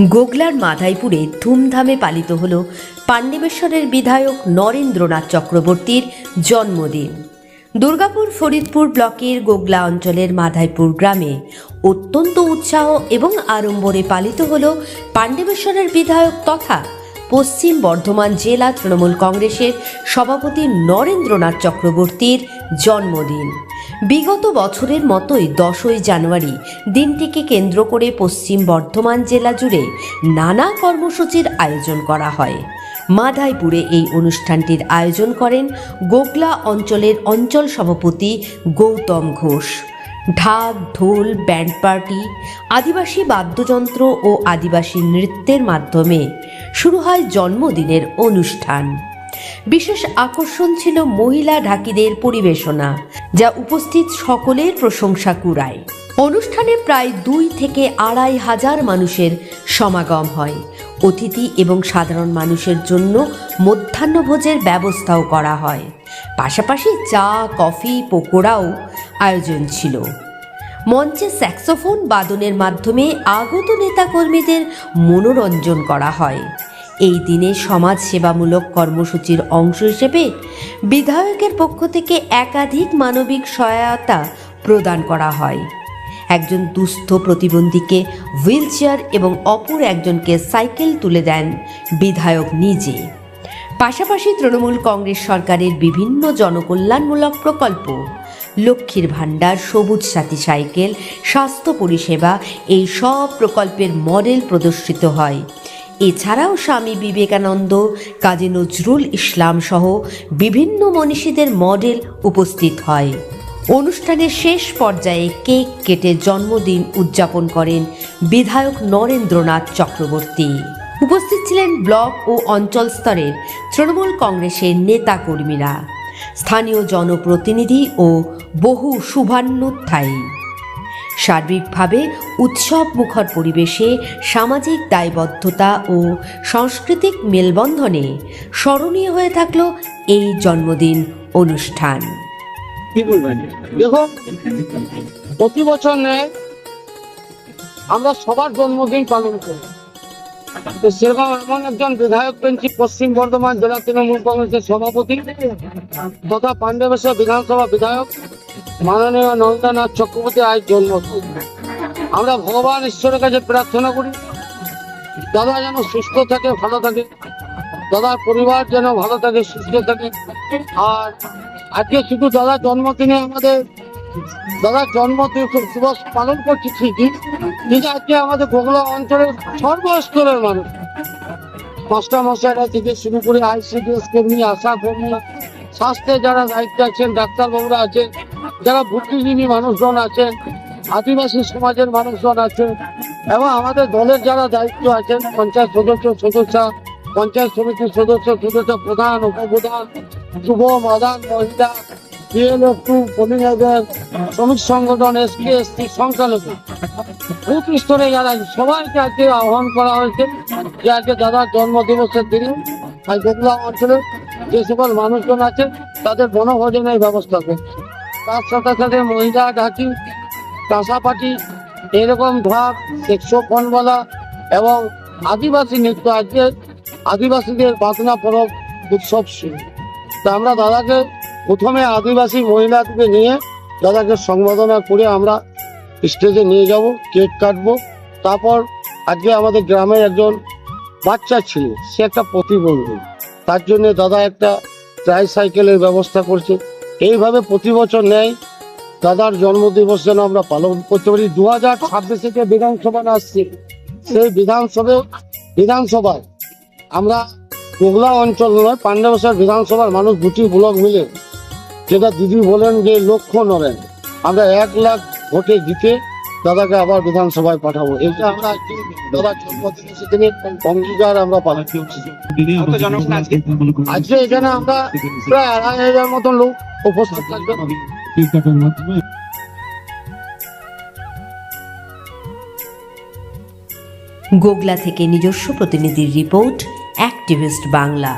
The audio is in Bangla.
গোগলার মাধাইপুরে ধুমধামে পালিত হল পাণ্ডবেশ্বরের বিধায়ক নরেন্দ্রনাথ চক্রবর্তীর জন্মদিন। দুর্গাপুর ফরিদপুর ব্লকের গোগলা অঞ্চলের মাধাইপুর গ্রামে অত্যন্ত উৎসাহ এবং আড়ম্বরে পালিত হল পাণ্ডবেশ্বরের বিধায়ক তথা পশ্চিম বর্ধমান জেলা তৃণমূল কংগ্রেসের সভাপতি নরেন্দ্রনাথ চক্রবর্তীর জন্মদিন। বিগত বছরের মতোই দশই জানুয়ারি দিনটিকে কেন্দ্র করে পশ্চিম বর্ধমান জেলা জুড়ে নানা কর্মসূচির আয়োজন করা হয়। মাধাইপুরে এই অনুষ্ঠানটির আয়োজন করেন গোগলা অঞ্চলের অঞ্চল সভাপতি গৌতম ঘোষ। ঢাক, ঢোল, ব্যান্ড পার্টি, আদিবাসী বাদ্যযন্ত্র ও আদিবাসী নৃত্যের মাধ্যমে শুরু হয় জন্মদিনের অনুষ্ঠান। বিশেষ আকর্ষণ ছিল মহিলা ঢাকিদের পরিবেশনা, যা উপস্থিত সকলের প্রশংসা কুড়ায়। অনুষ্ঠানে প্রায় দুই থেকে আড়াই হাজার মানুষের সমাগম হয়। অতিথি এবং সাধারণ মানুষের জন্য মধ্যাহ্নভোজের ব্যবস্থাও করা হয়। পাশাপাশি চা, কফি, পকোড়াও আয়োজন ছিল। মঞ্চে স্যাক্সোফোন বাদনের মাধ্যমে আগত নেতাকর্মীদের মনোরঞ্জন করা হয়। এই দিনে সমাজ সেবামূলক কর্মসূচির অংশ হিসেবে বিধায়কের পক্ষ থেকে একাধিক মানবিক সহায়তা প্রদান করা হয়। একজন দুস্থ প্রতিবন্ধীকে হুইলচেয়ার এবং অপর একজনকে সাইকেল তুলে দেন বিধায়ক নিজে। পাশাপাশি তৃণমূল কংগ্রেস সরকারের বিভিন্ন জনকল্যাণমূলক প্রকল্প, লক্ষ্মীর ভাণ্ডার, সবুজ সাথী সাইকেল, স্বাস্থ্য পরিষেবা, এই সব প্রকল্পের মডেল প্রদর্শিত হয়। এছাড়াও স্বামী বিবেকানন্দ, কাজী নজরুল ইসলাম সহ বিভিন্ন মনীষীদের মডেল উপস্থিত হয়। অনুষ্ঠানের শেষ পর্যায়ে কেক কেটে জন্মদিন উদযাপন করেন বিধায়ক নরেন্দ্রনাথ চক্রবর্তী। উপস্থিত ছিলেন ব্লক ও অঞ্চল স্তরের তৃণমূল কংগ্রেসের নেতাকর্মীরা। স্থানীয় জনপ্রতিনিধি ও বহু শুভান্নোত্থায়ী সার্বিকভাবে উৎসব মুখর পরিবেশে সামাজিক দায়বদ্ধতা ও সাংস্কৃতিক মেলবন্ধনে স্মরণীয় হয়ে থাকল এই জন্মদিন অনুষ্ঠান। প্রতি বছর আমরা সবার জন্মদিন পালন করি। এমন একজন বিধায়ক পশ্চিম বর্ধমান তৃণমূল সভাপতি আমরা ভগবান ঈশ্বরের কাছে প্রার্থনা করি, দাদা যেন সুস্থ থাকে, ভালো থাকে, দাদার পরিবার যেন ভালো থাকে, সুস্থ থাকে। আর আজকে শুধু দাদার জন্মদিনে আমাদের দাদার জন্মদিন দিবস পালন করছি ঠিকই, কিন্তু আজকে আমাদের গোগলা অঞ্চলের সর্বস্তরের মানুষ। মাস্টার মশাইরা থেকে শুরু করে আইসিডিএস কর্মী আশা কর্মী স্বাস্থ্যে যারা দায়িত্ব আছেন, ডাক্তারবাবুরা আছেন, যারা বুদ্ধিজীবী মানুষজন আছেন, আদিবাসী সমাজের মানুষজন আছেন, এবং আমাদের দলের যারা দায়িত্ব আছেন, পঞ্চায়েত সদস্য সদস্য, পঞ্চায়েত সমিতির সদস্য সদস্য প্রধান, উপপ্রধান, যুব মাদান মহিলা শ্রমিক সংগঠন স্তরে যারা সবাইকে আজকে আহ্বান করা হয়েছে যে আজকে দাদার জন্মদিবসের দিনে অঞ্চলে যে সকল মানুষজন আছে, তাদের বনভোজনের ব্যবস্থা করছে। তার সাথে সাথে মহিলা ডাকি কাঁসাপাটি, এরকম ঢাক একশো ফোনওয়ালা এবং আদিবাসী নৃত্য আজকে আদিবাসীদের বাঁধনা পরব উৎসব শুরু। তা আমরা দাদাকে প্রথমে আদিবাসী মহিলাকে নিয়ে দাদাকে সংবর্ধনা করে আমরা স্টেজে নিয়ে যাব, কেক কাটবো। তারপর আজকে আমাদের গ্রামের একজন বাচ্চা ছিল, সে একটা প্রতিবন্ধী। তার জন্য দাদা একটা ট্রাই সাইকেলের ব্যবস্থা করছে। এইভাবে প্রতি বছর নেয়। দাদার জন্মদিবস যেন আমরা পালন করতে পারি। দু হাজার ছাব্বিশে যে বিধানসভা আসছে। সেই বিধানসভা বিধানসভায় আমরা গোগলা অঞ্চল নয় পাণ্ডবেশ্বর বিধানসভার মানুষ দুটি ব্লক মিলে যেটা দিদি বলেন যে লক্ষ্য নরেন। আমরা এক লাখ ভোটে জিতে দাদাকে আবার বিধানসভায় পাঠাবো। এটা আমরা অঙ্গীকার আমরা পালন করছি। আজকে এখানে আমরা প্রায় আড়াই হাজার মতন লোক উপস্থিত গোগলা থেকে নিজস্ব প্রতিনিধির রিপোর্ট অ্যাক্টিভিস্ট বাংলা।